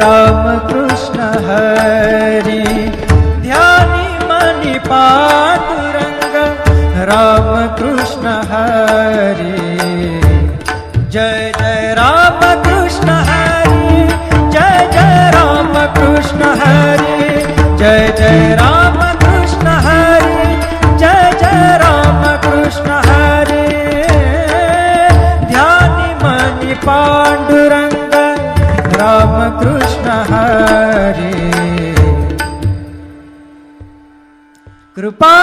राम कृष्ण हरि। ध्यानी मणि पातुरङ्ग राम कृष्ण हरि। जय जय राम कृष्ण हरि, जय जय राम कृष्ण हरि। जय जय राम कृष्ण हरि, जय जय राम कृष्ण हरि। ध्यानी मणि पाण्डुरङ्ग राम कृष्ण हरे। कृपा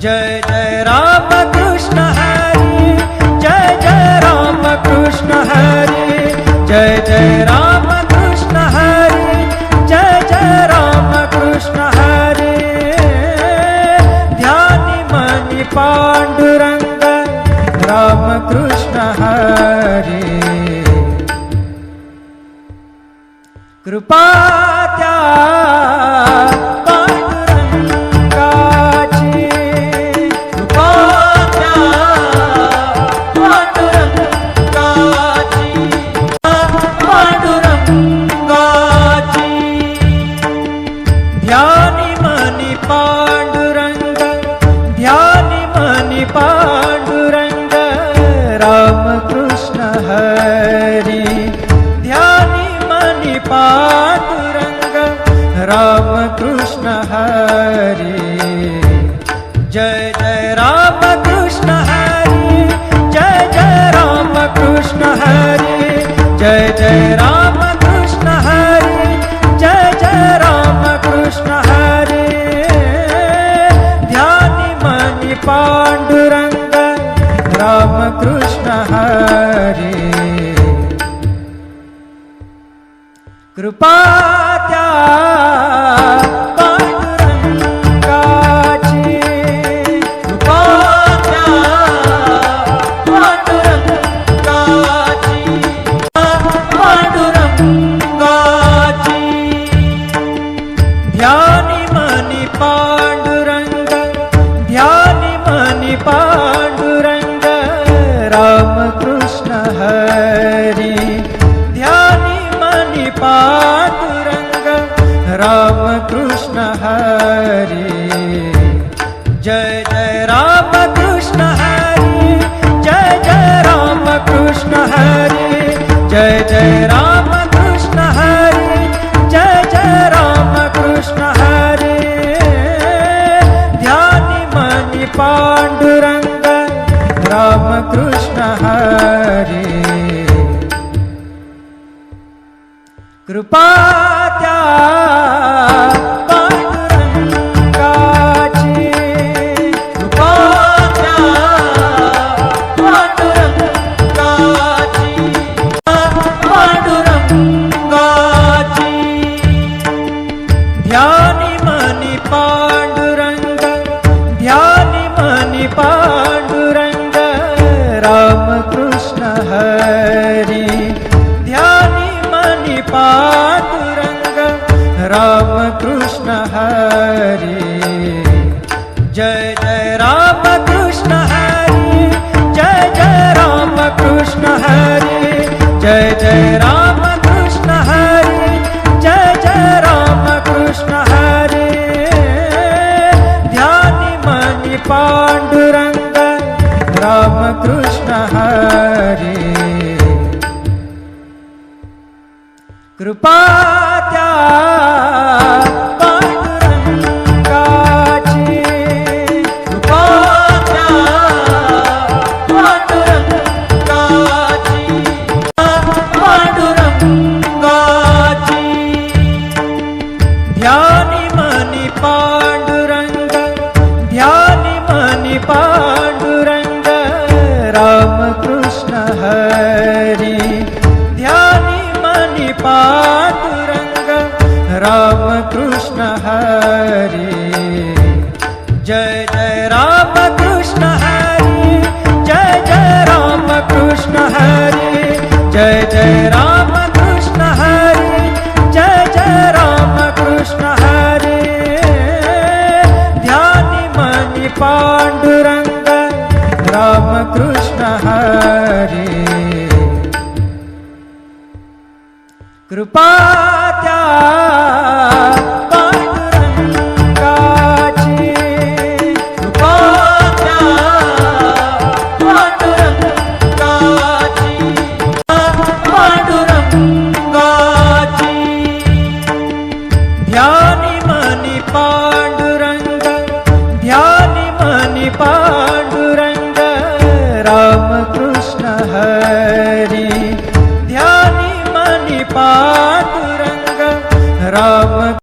जय जय राम कृष्ण हरी, जय जय राम कृष्ण हरी, जय जय राम कृष्ण हरी, जय जय राम कृष्ण हरी। ध्यान मनी पांडुरंग, राम कृष्ण हरी। कृपा रामकृष्ण हरी। ध्यानी मनी राम कृष्ण हरी। जय जय राम कृष्ण हरी, जय जय राम कृष्ण हरी। जय जय राम कृष्ण हरी, जय जय राम कृष्ण हरी। ध्यानी मनी पांडुरंग मनी पांडुरंग ध्यानी मनी पांडुरंग रामकृष्ण हरी. ध्यानी मनी राम कृष्ण हरी। जय जय राम कृष्ण हरी। जय जय राम कृष्ण हरी। जय जय राम कृष्ण हरी। जय जय राम कृष्ण हरी। ध्यानी मनी पांडुरंग कृपा त्या पांडुरंगाची. कृपा त्या पांडुरंगाची. पांडुरंगाची ध्यानी मनी पांडुरंग ध्यानी मनी पांडुरंग पांडुरंग रामकृष्ण हरी। कृपा मनी राम रामकृष्ण हरी। ध्यानी मणि पांडुरंग रामकृष्ण हरी। जय कृपा